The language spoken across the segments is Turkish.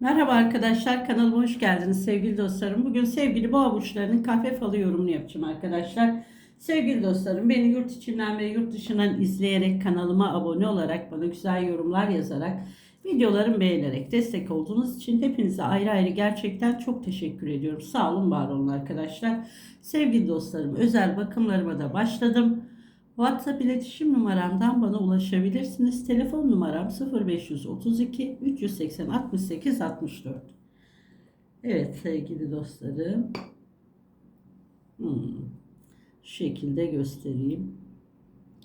Merhaba arkadaşlar kanalıma hoş geldiniz sevgili dostlarım. Bugün sevgili boğa burçlarının kahve falı yorumunu yapacağım arkadaşlar. Sevgili dostlarım beni yurt içinden ve yurt dışından izleyerek kanalıma abone olarak bana güzel yorumlar yazarak videolarımı beğenerek destek olduğunuz için hepinize ayrı ayrı gerçekten çok teşekkür ediyorum. Sağ olun var olun arkadaşlar. Sevgili dostlarım özel bakımlarıma da başladım. WhatsApp iletişim numaramdan bana ulaşabilirsiniz. Telefon numaram 0532 380 68 64. Evet sevgili dostlarım. Hmm. Şu şekilde göstereyim.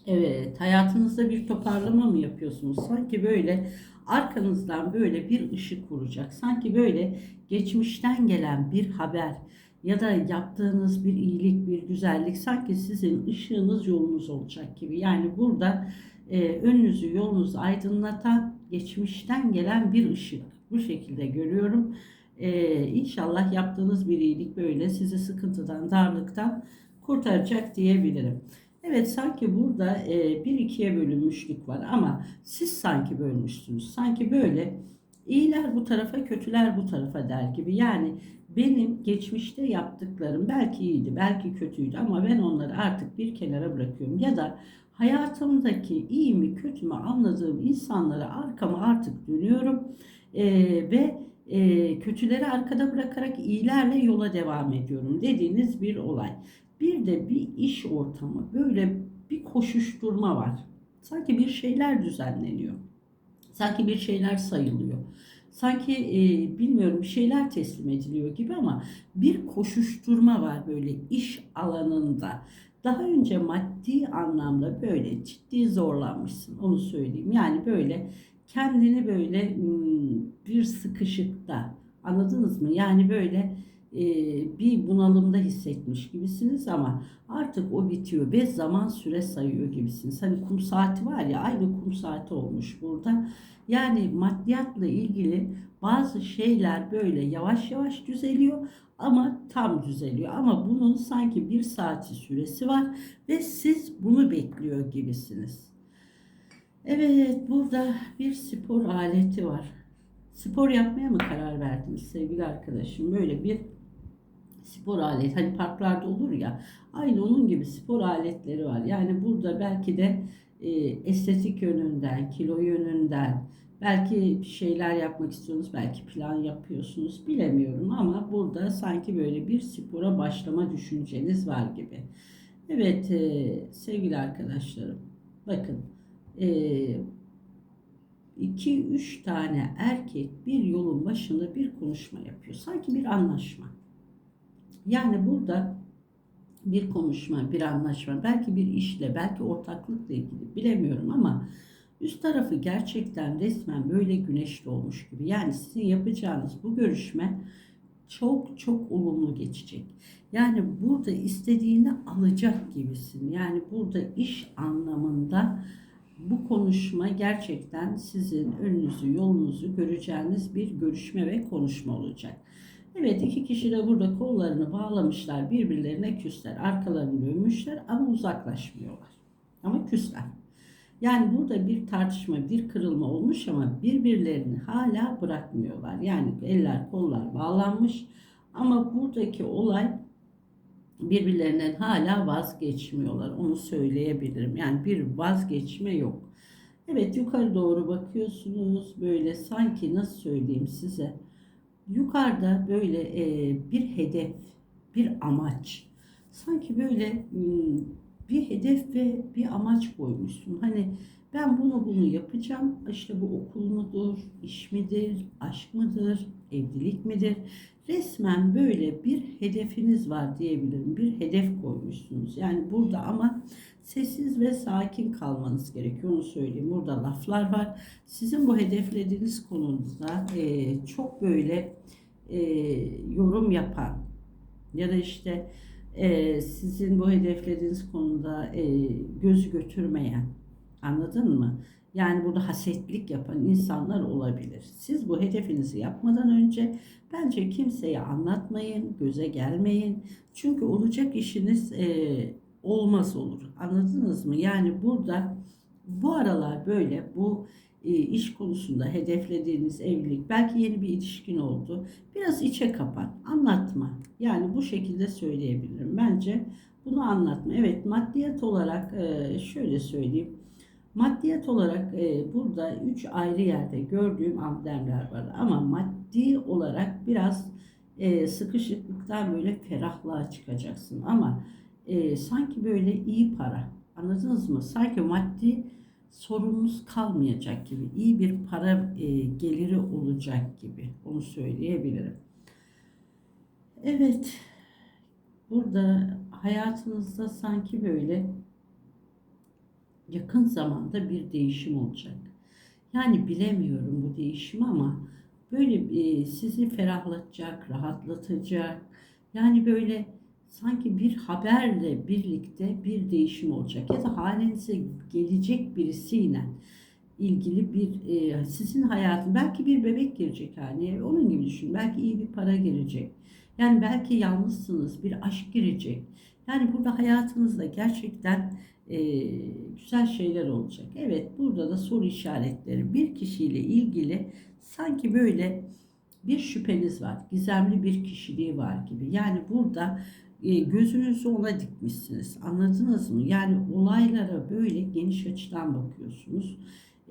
Evet, hayatınızda bir toparlama mı yapıyorsunuz? Sanki böyle arkanızdan böyle bir ışık vuracak. Sanki böyle geçmişten gelen bir haber ya da yaptığınız bir iyilik, bir güzellik sanki sizin ışığınız yolunuz olacak gibi. Yani burada e, önünüzü, yolunuzu aydınlatan geçmişten gelen bir ışık. Bu şekilde görüyorum. E, inşallah yaptığınız bir iyilik böyle sizi sıkıntıdan, darlıktan kurtaracak diyebilirim. Evet sanki burada e, bir ikiye bölünmüşlük var ama siz sanki bölmüşsünüz. Sanki böyle iyiler bu tarafa, kötüler bu tarafa der gibi. Yani benim geçmişte yaptıklarım belki iyiydi, belki kötüydü ama ben onları artık bir kenara bırakıyorum. Ya da hayatımdaki iyi mi kötü mü anladığım insanlara arkama artık dönüyorum e, ve e, kötüleri arkada bırakarak iyilerle yola devam ediyorum dediğiniz bir olay. Bir de bir iş ortamı, böyle bir koşuşturma var. Sanki bir şeyler düzenleniyor. Sanki bir şeyler sayılıyor. Sanki e, bilmiyorum bir şeyler teslim ediliyor gibi ama bir koşuşturma var böyle iş alanında. Daha önce maddi anlamda böyle ciddi zorlanmışsın onu söyleyeyim. Yani böyle kendini böyle bir sıkışıkta anladınız mı? Yani böyle bir bunalımda hissetmiş gibisiniz ama artık o bitiyor ve zaman süre sayıyor gibisiniz. Hani kum saati var ya aynı kum saati olmuş burada. Yani maddiyatla ilgili bazı şeyler böyle yavaş yavaş düzeliyor ama tam düzeliyor. Ama bunun sanki bir saati süresi var ve siz bunu bekliyor gibisiniz. Evet burada bir spor aleti var. Spor yapmaya mı karar verdiniz sevgili arkadaşım? Böyle bir spor aleti hani parklarda olur ya aynı onun gibi spor aletleri var. Yani burada belki de e, estetik yönünden, kilo yönünden belki şeyler yapmak istiyorsunuz, belki plan yapıyorsunuz bilemiyorum ama burada sanki böyle bir spora başlama düşünceniz var gibi. Evet e, sevgili arkadaşlarım bakın e, 2-3 tane erkek bir yolun başında bir konuşma yapıyor. Sanki bir anlaşma. Yani burada bir konuşma, bir anlaşma, belki bir işle, belki ortaklıkla ilgili bilemiyorum ama üst tarafı gerçekten resmen böyle güneş doğmuş gibi. Yani sizin yapacağınız bu görüşme çok çok olumlu geçecek. Yani burada istediğini alacak gibisin. Yani burada iş anlamında bu konuşma gerçekten sizin önünüzü, yolunuzu göreceğiniz bir görüşme ve konuşma olacak. Evet iki kişi de burada kollarını bağlamışlar birbirlerine küsler. Arkalarını dönmüşler ama uzaklaşmıyorlar. Ama küsler. Yani burada bir tartışma, bir kırılma olmuş ama birbirlerini hala bırakmıyorlar. Yani eller kollar bağlanmış ama buradaki olay birbirlerinden hala vazgeçmiyorlar. Onu söyleyebilirim. Yani bir vazgeçme yok. Evet yukarı doğru bakıyorsunuz. Böyle sanki nasıl söyleyeyim size yukarıda böyle e, bir hedef, bir amaç. Sanki böyle bir hedef ve bir amaç koymuşsun. Hani ben bunu bunu yapacağım. İşte bu okul mudur, iş midir, aşk mıdır, evlilik midir? Resmen böyle bir hedefiniz var diyebilirim. Bir hedef koymuşsunuz. Yani burada ama sessiz ve sakin kalmanız gerekiyor. Onu söyleyeyim. Burada laflar var. Sizin bu hedeflediğiniz konuda e, çok böyle e, yorum yapan ya da işte e, sizin bu hedeflediğiniz konuda e, gözü götürmeyen anladın mı? Yani burada hasetlik yapan insanlar olabilir. Siz bu hedefinizi yapmadan önce bence kimseye anlatmayın, göze gelmeyin. Çünkü olacak işiniz e, olmaz olur. Anladınız mı? Yani burada bu aralar böyle bu e, iş konusunda hedeflediğiniz evlilik, belki yeni bir ilişkin oldu. Biraz içe kapan, anlatma. Yani bu şekilde söyleyebilirim. Bence bunu anlatma. Evet maddiyat olarak e, şöyle söyleyeyim. Maddiyat olarak e, burada üç ayrı yerde gördüğüm amblemler var. Ama maddi olarak biraz e, sıkışıklıktan böyle ferahlığa çıkacaksın. Ama e, sanki böyle iyi para. Anladınız mı? Sanki maddi sorununuz kalmayacak gibi. iyi bir para e, geliri olacak gibi. Onu söyleyebilirim. Evet. Burada hayatınızda sanki böyle yakın zamanda bir değişim olacak. Yani bilemiyorum bu değişimi ama böyle e, sizi ferahlatacak, rahatlatacak. Yani böyle sanki bir haberle birlikte bir değişim olacak ya da halinize gelecek birisiyle ilgili bir e, sizin hayatın belki bir bebek girecek haneye onun gibi düşün belki iyi bir para girecek yani belki yalnızsınız bir aşk girecek yani burada hayatınızda gerçekten e, güzel şeyler olacak evet burada da soru işaretleri bir kişiyle ilgili sanki böyle bir şüpheniz var gizemli bir kişiliği var gibi yani burada e, gözünüzü ona dikmişsiniz. Anladınız mı? Yani olaylara böyle geniş açıdan bakıyorsunuz.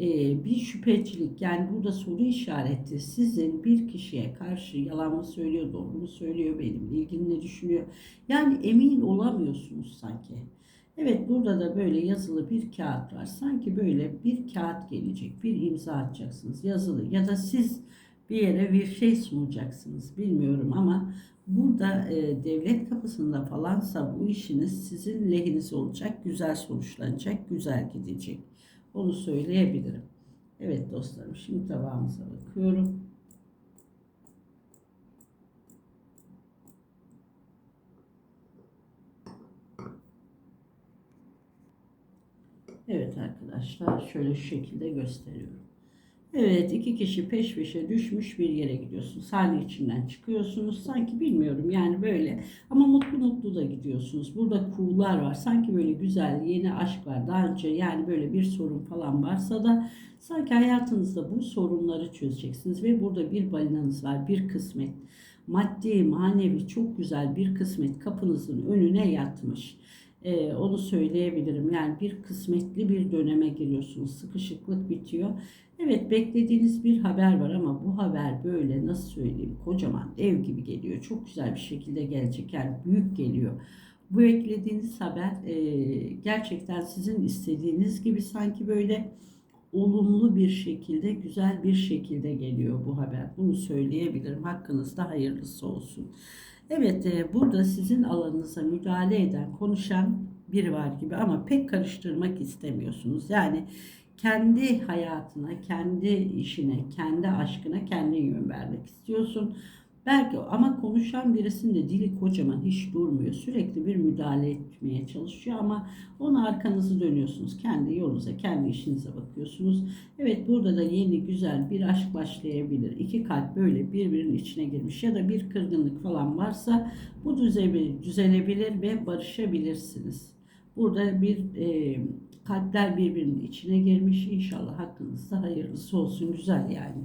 E, bir şüphecilik yani burada soru işareti sizin bir kişiye karşı yalan mı söylüyor, doğru mu söylüyor, benimle ilgili ne düşünüyor? Yani emin olamıyorsunuz sanki. Evet burada da böyle yazılı bir kağıt var. Sanki böyle bir kağıt gelecek, bir imza atacaksınız yazılı ya da siz bir yere bir şey sunacaksınız bilmiyorum ama Burada e, devlet kapısında falansa bu işiniz sizin lehinize olacak, güzel sonuçlanacak, güzel gidecek. Onu söyleyebilirim. Evet dostlarım şimdi tabağımıza bakıyorum. Evet arkadaşlar şöyle şu şekilde gösteriyorum. Evet iki kişi peş peşe düşmüş bir yere gidiyorsunuz. Sahne içinden çıkıyorsunuz. Sanki bilmiyorum yani böyle ama mutlu mutlu da gidiyorsunuz. Burada kuğular var. Sanki böyle güzel yeni aşk var. Daha önce yani böyle bir sorun falan varsa da sanki hayatınızda bu sorunları çözeceksiniz. Ve burada bir balinanız var. Bir kısmet. Maddi, manevi çok güzel bir kısmet kapınızın önüne yatmış. Ee, onu söyleyebilirim. Yani bir kısmetli bir döneme giriyorsunuz. Sıkışıklık bitiyor Evet beklediğiniz bir haber var ama bu haber böyle nasıl söyleyeyim kocaman ev gibi geliyor. Çok güzel bir şekilde gelecek yani büyük geliyor. Bu beklediğiniz haber e, gerçekten sizin istediğiniz gibi sanki böyle olumlu bir şekilde, güzel bir şekilde geliyor bu haber. Bunu söyleyebilirim. Hakkınızda hayırlısı olsun. Evet, e, burada sizin alanınıza müdahale eden, konuşan biri var gibi ama pek karıştırmak istemiyorsunuz. Yani kendi hayatına, kendi işine, kendi aşkına kendin yön vermek istiyorsun. Belki ama konuşan birisinin de dili kocaman hiç durmuyor. Sürekli bir müdahale etmeye çalışıyor ama ona arkanızı dönüyorsunuz. Kendi yolunuza, kendi işinize bakıyorsunuz. Evet burada da yeni güzel bir aşk başlayabilir. İki kalp böyle birbirinin içine girmiş ya da bir kırgınlık falan varsa bu düzelebilir ve barışabilirsiniz. Burada bir e, kalpler birbirinin içine girmiş. İnşallah hakkınızda hayırlısı olsun. Güzel yani.